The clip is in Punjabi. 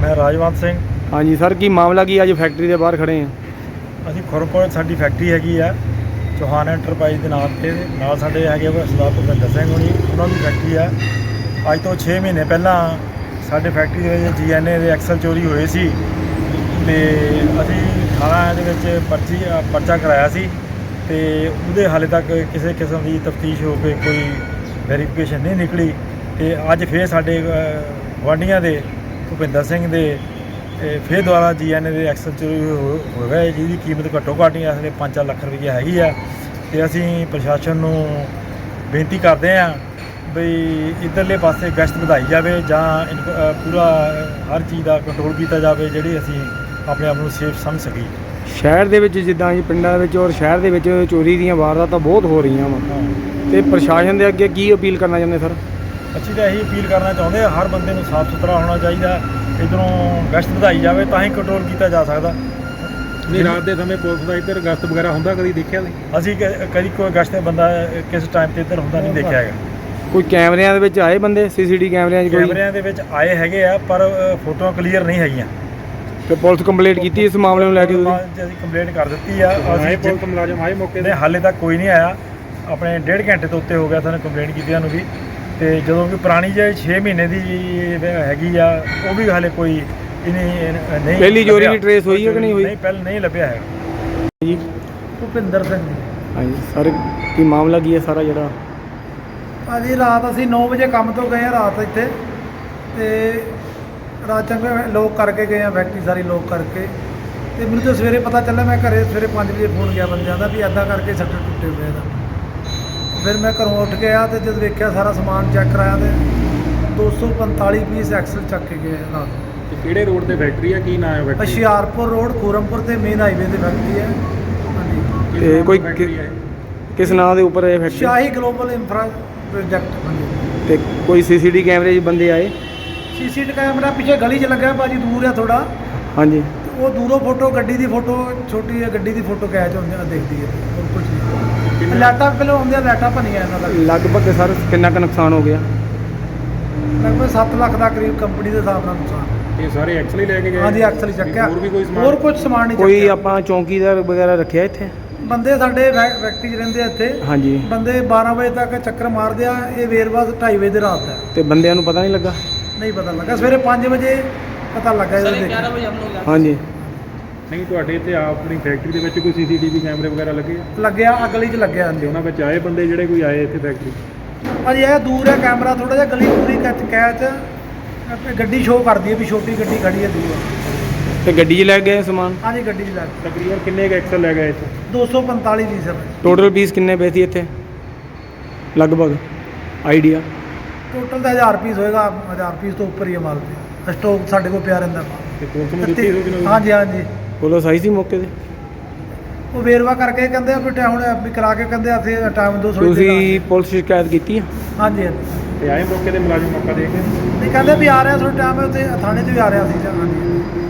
ਮੈਂ ਰਾਜਵੰਤ ਸਿੰਘ। ਹਾਂਜੀ ਸਰ ਕੀ ਮਾਮਲਾ ਕੀ ਅੱਜ ਫੈਕਟਰੀ ਦੇ ਬਾਹਰ ਖੜੇ ਆ ਅਸੀਂ ਖੁਰਪੁਰ ਸਾਡੀ ਫੈਕਟਰੀ ਹੈਗੀ ਆ ਚੌਹਾਨ ਐਂਟਰਪ੍ਰਾਈਜ਼ ਦੇ ਨਾਮ ਤੇ ਨਾਲ ਸਾਡੇ ਹੈਗੇ ਵਾ ਸਰਦਾਰ ਭੁਪਿੰਦਰ ਸਿੰਘ ਹੋਣੀ ਉਹਨਾਂ ਦੀ ਫੈਕਟਰੀ ਆ। ਅੱਜ ਤੋਂ 6 ਮਹੀਨੇ ਪਹਿਲਾਂ ਸਾਡੇ ਫੈਕਟਰੀ ਦੇ ਵਿੱਚ ਜੀਐਨਏ ਦੇ ਐਕਸਲ ਚੋਰੀ ਹੋਏ ਸੀ ਤੇ ਅਸੀਂ ਥਾਣਾ ਦੇ ਵਿੱਚ ਪਰਚੀ ਪਰਚਾ ਕਰਾਇਆ ਸੀ ਤੇ ਉਹਦੇ ਹਾਲੇ ਤੱਕ ਕਿਸੇ ਕਿਸਮ ਦੀ ਤਫਤੀਸ਼ ਹੋ ਕੇ ਕੋਈ ਵੈਰੀਫਿਕੇਸ਼ਨ ਨਹੀਂ ਨਿਕਲੀ ਤੇ ਅੱਜ ਫੇਰ ਸਾਡੇ ਗਵਾਂਡੀਆਂ ਦੇ ਭੁਪਿੰਦਰ ਸਿੰਘ ਦੇ ਫੇਰ ਦੁਆਰਾ ਜੀਐਨਏ ਦੇ ਐਕਸਲ ਚੋਰੀ ਹੋ ਗਏ ਜਿਹਦੀ ਕੀਮਤ ਘੱਟੋ ਘੱਟ ਹੀ ਅਸਲੇ 5 ਲੱਖ ਰੁਪਈਆ ਹੈਗੀ ਆ। ਤੇ ਅਸੀਂ ਪ੍ਰਸ਼ਾਸਨ ਨੂੰ ਬੇਨਤੀ ਕਰਦੇ ਹਾਂ ਬਈ ਇਧਰਲੇ ਪਾਸੇ ਗਸ਼ਤ ਵਧਾਈ ਜਾਵੇ ਜਾਂ ਪੂਰਾ ਹਰ ਚੀਜ਼ ਦਾ ਕੰਟਰੋਲ ਕੀਤਾ ਜਾਵੇ ਜਿਹੜੀ ਅਸੀਂ ਆਪਣੇ ਆਪ ਨੂੰ ਸੇਫ ਸਮਝ ਸਕੀਏ। ਸ਼ਹਿਰ ਦੇ ਵਿੱਚ ਜਿੱਦਾਂ ਜੀ ਪਿੰਡਾਂ ਦੇ ਵਿੱਚ ਔਰ ਸ਼ਹਿਰ ਦੇ ਵਿੱਚ ਚੋਰੀ ਦੀਆਂ ਵਾਰਦਾਤਾਂ ਬਹੁਤ ਹੋ ਰਹੀਆਂ ਵਾ। ਤੇ ਪ੍ਰਸ਼ਾਸਨ ਦੇ ਅੱਗੇ ਕੀ ਅਪੀਲ ਕਰਨਾ ਚਾਹੁੰਦੇ ਸਰ? ਅਸੀਂ ਤਾਂ ਇਹੀ ਅਪੀਲ ਕਰਨਾ ਚਾਹੁੰਦੇ ਹਾਂ ਹਰ ਬੰਦੇ ਨੂੰ ਸਾਫ਼ ਸੁਥਰਾ ਹੋਣਾ ਚਾਹੀਦਾ ਇਧਰੋਂ ਗਸ਼ਤ ਵਧਾਈ ਜਾਵੇ ਤਾਂ ਹੀ ਕੰਟਰੋਲ ਕੀਤਾ ਜਾ ਸਕਦਾ। ਨਹੀਂ ਰਾਤ ਦੇ ਸਮੇਂ ਪੁਲਿਸ ਦਾ ਇੱਧਰ ਗਸ਼ਤ ਵਗੈਰਾ ਹੁੰਦਾ ਕਦੀ ਦੇਖਿਆ ਨਹੀਂ ਅਸੀਂ ਕਦੀ ਕੋਈ ਗਸ਼ਤ ਦੇ ਬੰਦਾ ਕਿਸ ਟਾਈਮ ਤੇ ਇੱਧਰ ਹੁੰਦਾ ਨਹੀਂ ਦੇਖਿਆ ਹੈਗਾ। ਕੋਈ ਕੈਮਰਿਆਂ ਦੇ ਵਿੱਚ ਆਏ ਬੰਦੇ ਸੀਸੀਟੀ ਕੈਮਰਿਆਂ 'ਚ ਕੋਈ? ਕੈਮਰਿਆਂ ਦੇ ਵਿੱਚ ਆਏ ਹੈਗੇ ਆ ਪਰ ਫੋਟੋਆਂ ਕਲੀਅਰ ਨਹੀਂ ਹੈਗੀਆਂ। ਤੇ ਪੁਲਿਸ ਕੰਪਲੇਂਟ ਕੀਤੀ ਇਸ ਮਾਮਲੇ ਨੂੰ ਲੈ ਕੇ ਤੁਸੀਂ? ਅਸੀਂ ਕੰਪਲੇਂਟ ਕਰ ਦਿੱਤੀ ਆ ਅਸੀਂ ਪੁਲਿਸ ਮੁਲਾਜ਼ਮ ਆਏ ਮੌਕੇ ਤੇ? ਹਾਲੇ ਤੱਕ ਕੋਈ ਨਹੀਂ ਆਇਆ। ਆਪਣੇ ਡੇਢ ਘੰਟੇ ਤੋਂ ਉੱਤੇ ਹੋ ਗਿਆ ਸਾਨੂੰ ਕੰਪਲੇਂਟ ਕੀਤਿਆਂ ਨੂੰ ਵੀ। ਤੇ ਜਦੋਂ ਵੀ ਪੁਰਾਣੀ ਜੇ 6 ਮਹੀਨੇ ਦੀ ਹੈਗੀ ਆ ਉਹ ਵੀ ਹਾਲੇ ਕੋਈ ਇਹਨੇ ਨਹੀਂ ਪਹਿਲੀ ਚੋਰੀ। ਦੀ trace ਹੋਈ ਹੈ ਕਿ ਨਹੀਂ ਹੋਈ? ਨਹੀਂ ਪਹਿਲ ਨਹੀਂ ਲੱਭਿਆ ਹੈਗਾ। ਜੀ। ਭੁਪਿੰਦਰ ਸਿੰਘ ਹਾਂਜੀ ਸਰ ਕੀ ਮਾਮਲਾ ਕੀ ਹੈ ਸਾਰਾ ਜਿਹੜਾ? ਭਾਜੀ ਰਾਤ ਅਸੀਂ 9 ਵਜੇ ਕੰਮ ਤੋਂ ਗਏ ਆ ਰਾਤ ਇੱਥੇ। ਤੇ ਰਾਤ ਚੰਗੇ ਲੋਕ ਕਰਕੇ ਗਏ ਆ ਫੈਕਟਰੀ ਸਾਰੀ ਲੋਕ ਕਰਕੇ। ਤੇ ਮੈਨੂੰ ਤਾਂ ਸਵੇਰੇ ਪਤਾ ਚੱਲਿਆ ਮੈਂ ਘਰੇ ਸਵੇਰੇ 5 ਵਜੇ ਫੋਨ ਗਿਆ ਬੰਦਿਆਂ ਦਾ ਵੀ ਐਦਾਂ ਕਰਕੇ ਸ਼ਟਰ ਟੁੱਟੇ ਹੋਏ ਦਾ ਫਿਰ ਮੈਂ ਘਰੋਂ ਉੱਠ ਕੇ ਆ ਤੇ ਜਦ ਵੇਖਿਆ ਸਾਰਾ ਸਮਾਨ ਚੈੱਕ ਕਰਾਇਆ ਤੇ 245 ਪੀਸ ਐਕਸਲ ਚੱਕ ਕੇ ਗਏ ਰਾਤ ਤੇ ਕਿਹੜੇ ਰੋਡ ਤੇ ਫੈਕਟਰੀ ਆ? ਕੀ ਨਾਮ ਹੈ ਫੈਕਟਰੀ ਹੁਸ਼ਿਆਰਪੁਰ ਰੋਡ ਖੂਰਮਪੁਰ ਤੇ ਮੇਨ ਹਾਈਵੇ ਤੇ ਫੈਕਟਰੀ ਹੈ। ਹਾਂਜੀ। ਕਿਸ ਨਾਮ ਕੋਈ ਦੀ ਫੈਕਟਰੀ ਹੈ ਕਿਸ ਨਾਂ ਦੇ ਉੱਪਰ ਇਹ factory Shahi global infra project ਹਾਂਜੀ ਤੇ ਕੋਈ ਸੀਸੀਟੀ ਕੈਮਰੇ 'ਚ ਬੰਦੇ ਆਏ? ਸੀਸੀਟੀ ਕੈਮਰਾ ਪਿੱਛੇ ਗਲੀ 'ਚ ਲੱਗਾ ਭਾਜੀ ਦੂਰ ਆ ਥੋੜਾ ਹਾਂਜੀ। ਉਹ ਦੂਰੋਂ ਫੋਟੋ ਗੱਡੀ ਦੀ ਫੋਟੋ ਛੋਟੀ ਹੈ ਗੱਡੀ ਦੀ ਫੋਟੋ ਕੈਚ ਹੁੰਦੀ ਆ ਦਿਖਦੀ ਹੈ ਹੋਰ ਕੁਝ ਨਹੀਂ। ਲੈਟਾਂ ਪਹਿਲਾਂ ਹੁੰਦੇ ਆ ਲੈਟਾਂ ਭੰਨੀਆਂ ਇਹਨਾਂ ਦਾ। ਲਗਭਗ ਸਰ ਕਿੰਨਾ ਕੁ ਨੁਕਸਾਨ ਹੋ ਗਿਆ? ਲਗਭਗ 7 ਲੱਖ ਦਾ ਕਰੀਬ ਕੰਪਨੀ ਦੇ ਹਿਸਾਬ ਨਾਲ ਨੁਕਸਾਨ। ਇਹ ਸਾਰੇ ਐਕਸਲ ਹੀ ਲੈ ਕੇ ਗਏ? ਹਾਂਜੀ ਐਕਸਲ ਚੱਕਿਆ। ਹੋਰ ਵੀ ਕੋਈ ਸਮਾਨ? ਹੋਰ ਕੁਝ ਸਮਾਨ ਨਹੀਂ ਕੋਈ ਚੱਕਿਆ। ਆਪਾਂ ਚੌਂਕੀਦਾਰ ਵਗੈਰਾ ਰੱਖਿਆ ਇੱਥੇ? ਬੰਦੇ ਸਾਡੇ 'ਚ ਰਹਿੰਦੇ ਆ ਇੱਥੇ ਹਾਂਜੀ। ਬੰਦੇ 12 ਵਜੇ ਤੱਕ ਚੱਕਰ ਮਾਰਦੇ ਆ ਇਹ ਵੇਰਵਾ 2:30 ਵਜੇ ਦੀ ਰਾਤ ਦਾ ਹੈ। ਤੇ ਬੰਦਿਆਂ ਨੂੰ ਪਤਾ ਨਹੀਂ ਲੱਗਾ? ਨਹੀਂ ਪਤਾ ਲੱਗਾ। ਸਵੇਰੇ 5 ਵਜੇ ਪਤਾ ਲੱਗਾ ਦੇਖਿਆ ਹਾਂਜੀ। ਨਹੀਂ ਤੁਹਾਡੇ ਇੱਥੇ ਆਪਣੀ ਫੈਕਟਰੀ ਦੇ ਵਿੱਚ ਕੋਈ ਸੀਸੀਟੀਵੀ ਕੈਮਰੇ ਵਗੈਰਾ ਲੱਗੇ ਆ? ਲੱਗਿਆ ਅਗਲੀ 'ਚ ਲੱਗਿਆ ਤੇ ਹਾਂਜੀ ਉਹਨਾਂ ਵਿੱਚ ਆਏ ਬੰਦੇ ਜਿਹੜੇ ਕੋਈ ਆਏ ਇੱਥੇ ਫੈਕਟਰੀ ਭਾਜੀ ਇਹ ਦੂਰ ਹੈ ਕੈਮਰਾ ਥੋੜਾ ਜਿਹਾ ਗਲੀ ਪੂਰੀ ਕੱਚ ਕੈਚ ਆਪੇ ਗੱਡੀ ਸ਼ੋਅ ਕਰਦੀ ਹੈ ਵੀ ਛੋਟੀ ਗੱਡੀ ਖੜੀ ਹੈ ਦੂਰ। ਤੇ ਗੱਡੀ 'ਚ ਲੈ ਗਏ ਸਮਾਨ? ਹਾਂਜੀ ਗੱਡੀ ਚ ਲੱਗ ਤਕਰੀਬਨ ਕਿੰਨੇ ਕੁ ਐਕਸਲ ਲੈ ਗਏ ਇੱਥੇ? 245 ਦੀ ਸਰ। ਟੋਟਲ ਪੀਸ ਕਿੰਨੇ ਪਏ ਸੀ ਇੱਥੇ? ਲਗਭਗ ਆਈਡੀਆ ਟੋਟਲ ਤਾਂ 1000 ਪੀਸ ਹੋਏਗਾ 1000 ਪੀਸ ਤੋਂ ਉੱਪਰ ਹੀ ਹੈ ਮਾਲ। ਤੇ ਸਟਾਕ ਸਾਡੇ ਕੋਲ ਪਿਆ ਰਹਿੰਦਾ। ਤੇ ਪੁਲਿਸ ਨੂੰ ਦਿੱਤੀ ਸੂਚਨਾ ਹਾਂਜੀ ਹਾਂਜੀ। ਪੁਲਿਸ ਆਈ ਸੀ ਮੌਕੇ ਤੇ? ਉਹ ਵੇਰਵਾ ਕਰਕੇ ਕਹਿੰਦੇ ਆ ਵੀ ਟਾਈਮ ਹੁਣ ਵੀ ਕਰਾ ਕੇ ਕਹਿੰਦੇ ਅਸੀਂ ਟਾਈਮ ਦੋ ਥੋੜੀ ਤੁਸੀਂ ਪੁਲਿਸ ਸ਼ਿਕਾਇਤ ਕੀਤੀ ਆ? ਹਾਂਜੀ ਹਾਂਜੀ। ਤੇ ਆਏ ਮੌਕੇ ਦੇ ਮੁਲਾਜ਼ਮ ਮੌਕਾ ਦੇ ਕੇ? ਨਹੀਂ ਕਹਿੰਦੇ ਵੀ ਆ ਰਿਹਾ ਥੋੜਾ ਟਾਈਮ ਉੱਥੇ ਥਾਣੇ ਤੋਂ ਹੀ ਆ ਰਿਹਾ ਸੀ ਹਾਂਜੀ।